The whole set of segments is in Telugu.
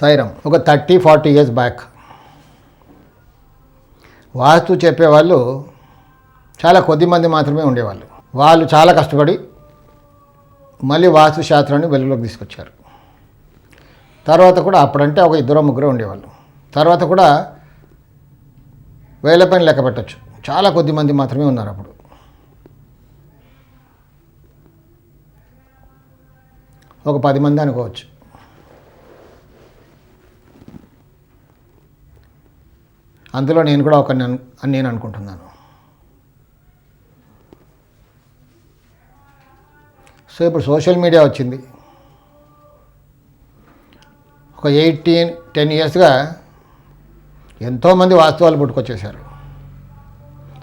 సాయిరామ్ ఒక థర్టీ ఫార్టీ ఇయర్స్ బ్యాక్ వాస్తు చెప్పేవాళ్ళు చాలా కొద్ది మంది మాత్రమే ఉండేవాళ్ళు. వాళ్ళు చాలా కష్టపడి మళ్ళీ వాస్తు శాస్త్రాన్ని వెలుగులోకి తీసుకొచ్చారు. తర్వాత కూడా అప్పుడంటే ఒక ఇద్దరు ముగ్గురు ఉండేవాళ్ళు. తర్వాత కూడా వేల పైన లెక్క పెట్టచ్చు. చాలా కొద్ది మంది మాత్రమే ఉన్నారు అప్పుడు. ఒక పది మంది అనుకోవచ్చు. అందులో నేను కూడా ఒక అని నేను అనుకుంటున్నాను. సో ఇప్పుడు సోషల్ మీడియా వచ్చింది. ఒక ఎయిటీన్ టెన్ ఇయర్స్గా ఎంతోమంది వాస్తవాలు పుట్టుకొచ్చేసారు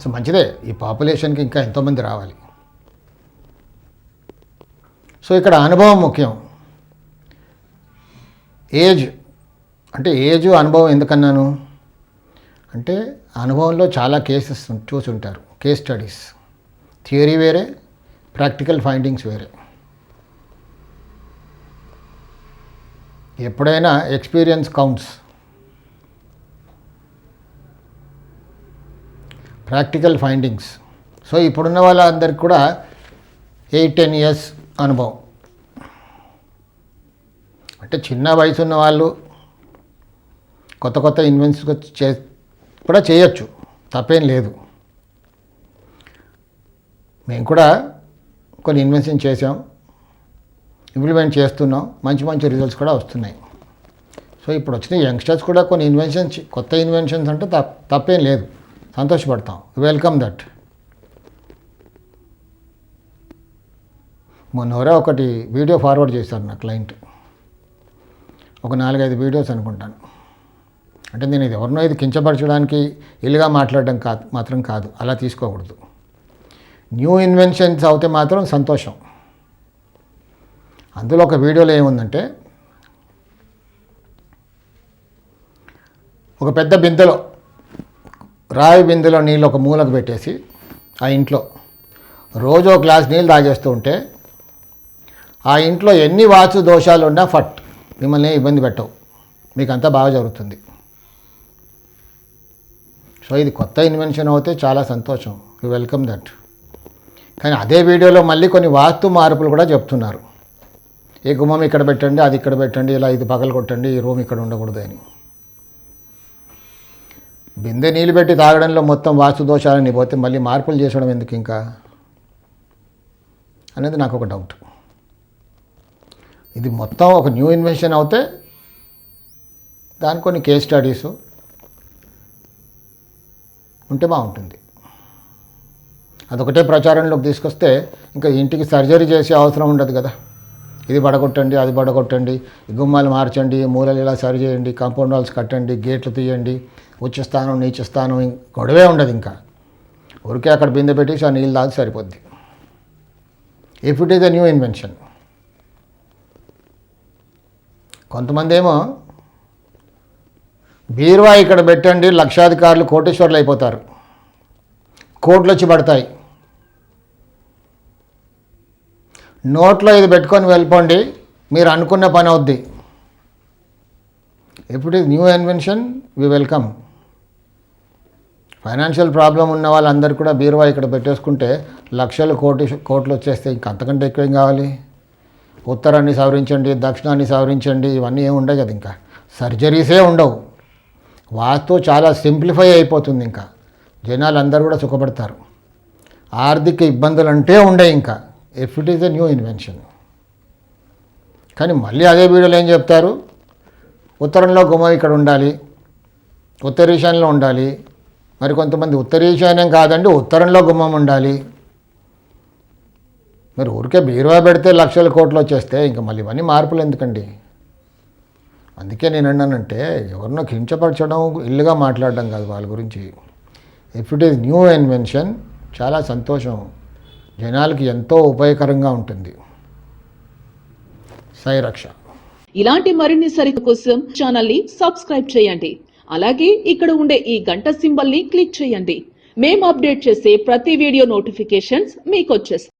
సో మంచిదే. ఈ పాపులేషన్కి ఇంకా ఎంతోమంది రావాలి. సో ఇక్కడ అనుభవం ముఖ్యం. ఏజ్ అంటే ఏజ్ అనుభవం ఎందుకన్నాను? అంటే అనుభవంలో చాలా కేసెస్ చూసి ఉంటారు కేస్ స్టడీస్. థియరీ వేరే ప్రాక్టికల్ ఫైండింగ్స్ వేరే. ఎప్పుడైనా experience counts. Practical findings. So ఇప్పుడున్న వాళ్ళందరికీ కూడా ఎయిట్ టెన్ ఇయర్స్ అనుభవం. అంటే చిన్న వయసు ఉన్న వాళ్ళు కొత్త కొత్త ఇన్వెన్స్ చే కూడా చేయొచ్చు. తప్పేం లేదు. మేము కూడా కొన్ని ఇన్వెన్షన్ చేసాం ఇంప్లిమెంట్ చేస్తున్నాం. మంచి మంచి రిజల్ట్స్ కూడా వస్తున్నాయి. సో ఇప్పుడు వచ్చిన యంగ్స్టర్స్ కూడా కొన్ని ఇన్వెన్షన్స్ కొత్త ఇన్వెన్షన్స్ అంటే తప్ తప్పేం లేదు. సంతోషపడతాం. వెల్కమ్ దట్ మొన్నవరే ఒకటి వీడియో ఫార్వర్డ్ చేశారు నా క్లయింట్ ఒక నాలుగైదు వీడియోస్ అనుకుంటాను. అంటే నేను ఇది ఎవరినో ఇది కించపరచడానికి ఇల్లుగా మాట్లాడడం కాదు మాత్రం కాదు. అలా తీసుకోకూడదు. న్యూ ఇన్వెన్షన్స్ అవుతే మాత్రం సంతోషం. అందులో ఒక వీడియోలో ఏముందంటే ఒక పెద్ద బిందెలో రాయి బిందెలో నీళ్ళు ఒక మూలకు పెట్టేసి ఆ ఇంట్లో రోజు ఒక గ్లాస్ నీళ్ళు తాగేస్తూ ఉంటే ఆ ఇంట్లో ఎన్ని వాచు దోషాలు ఉన్నా ఫట్ మిమ్మల్ని ఇబ్బంది పెట్టవు. మీకు అంతా బాగా జరుగుతుంది. సో ఇది కొత్త ఇన్వెన్షన్ అవుతే చాలా సంతోషం. యూ వెల్కమ్ దట్ కానీ అదే వీడియోలో మళ్ళీ కొన్ని వాస్తు మార్పులు కూడా చెప్తున్నారు. ఈ గుమ్మం ఇక్కడ పెట్టండి అది ఇక్కడ పెట్టండి ఇలా ఇది పగలు కొట్టండి ఈ రూమ్ ఇక్కడ ఉండకూడదు అని. బిందె నీళ్ళు పెట్టి తాగడంలో మొత్తం వాస్తు దోషాలని పోతే మళ్ళీ మార్పులు చేసడం ఎందుకు ఇంకా? అనేది నాకు ఒక డౌట్ ఇది మొత్తం ఒక న్యూ ఇన్వెన్షన్ అవుతే దాని కొన్ని కేస్ స్టడీసు ఉంటే బాగుంటుంది. అదొకటే ప్రచారంలోకి తీసుకొస్తే ఇంకా ఇంటికి సర్జరీ చేసే అవసరం ఉండదు కదా. ఇది పడగొట్టండి అది పడగొట్టండి గుమ్మాలు మార్చండి మూలలు ఇలా సరి చేయండి కాంపౌండ్ వాల్స్ కట్టండి గేట్లు తీయండి ఉచ్చ స్థానం స్థానం గొడవే ఉండదు ఇంకా. ఊరికే అక్కడ బిందె పెట్టేసి ఆ నీళ్ళు తాగి సరిపోద్ది. If it is a new invention కొంతమంది ఏమో బీరువా ఇక్కడ పెట్టండి లక్షాధికారులు కోటేశ్వర్లు అయిపోతారు. కోట్లు వచ్చి పడతాయి. నోట్లో ఇది పెట్టుకొని వెళ్ళిపోండి మీరు అనుకున్న పని అవుద్ది. ఇప్పుడు ఇది new invention we welcome financial problem ఉన్న వాళ్ళందరూ కూడా బీరువా ఇక్కడ పెట్టేసుకుంటే లక్షలు కోటి కోట్లు వచ్చేస్తే ఇంకా అంతకంటే ఎక్కువేం కావాలి? ఉత్తరాన్ని సవరించండి దక్షిణాన్ని సవరించండి ఇవన్నీ ఏమి ఉండవు కదా ఇంకా. సర్జరీసే ఉండవు. వాస్తు చాలా సింప్లిఫై అయిపోతుంది ఇంకా. జనాలు అందరూ కూడా సుఖపడతారు. ఆర్థిక ఇబ్బందులు అంటే ఉండే ఇంకా. If it is a new invention కానీ మళ్ళీ అదే వీడియోలో ఏం చెప్తారు? ఉత్తరంలో గుమ్మం ఇక్కడ ఉండాలి. ఉత్తర ఈశాన్యంలో ఉండాలి. మరి కొంతమంది ఉత్తర ఈశాన్యం కాదండి ఉత్తరంలో గుమ్మం ఉండాలి. మరి ఊరికే బీరువా పెడితే లక్షల కోట్లు వచ్చేస్తే ఇంకా మళ్ళీ ఇవన్నీ మార్పులు ఎందుకండి? అందుకే నేను అన్నానంటే ఎవరినో కించపరచడం ఇల్లుగా మాట్లాడడం కాదు వాళ్ళ గురించి. If it is new invention చాలా సంతోషం. జనాలకి ఎంతో ఉపయోగకరంగా ఉంటుంది. సాయి రక్ష. ఇలాంటి మరిన్ని సరికు కోసం ఛానల్ని సబ్స్క్రైబ్ చేయండి. అలాగే ఇక్కడ ఉండే ఈ గంట సింబల్ని క్లిక్ చేయండి. మేము అప్డేట్ చేసే ప్రతి వీడియో నోటిఫికేషన్స్ మీకు వచ్చేస్తాయి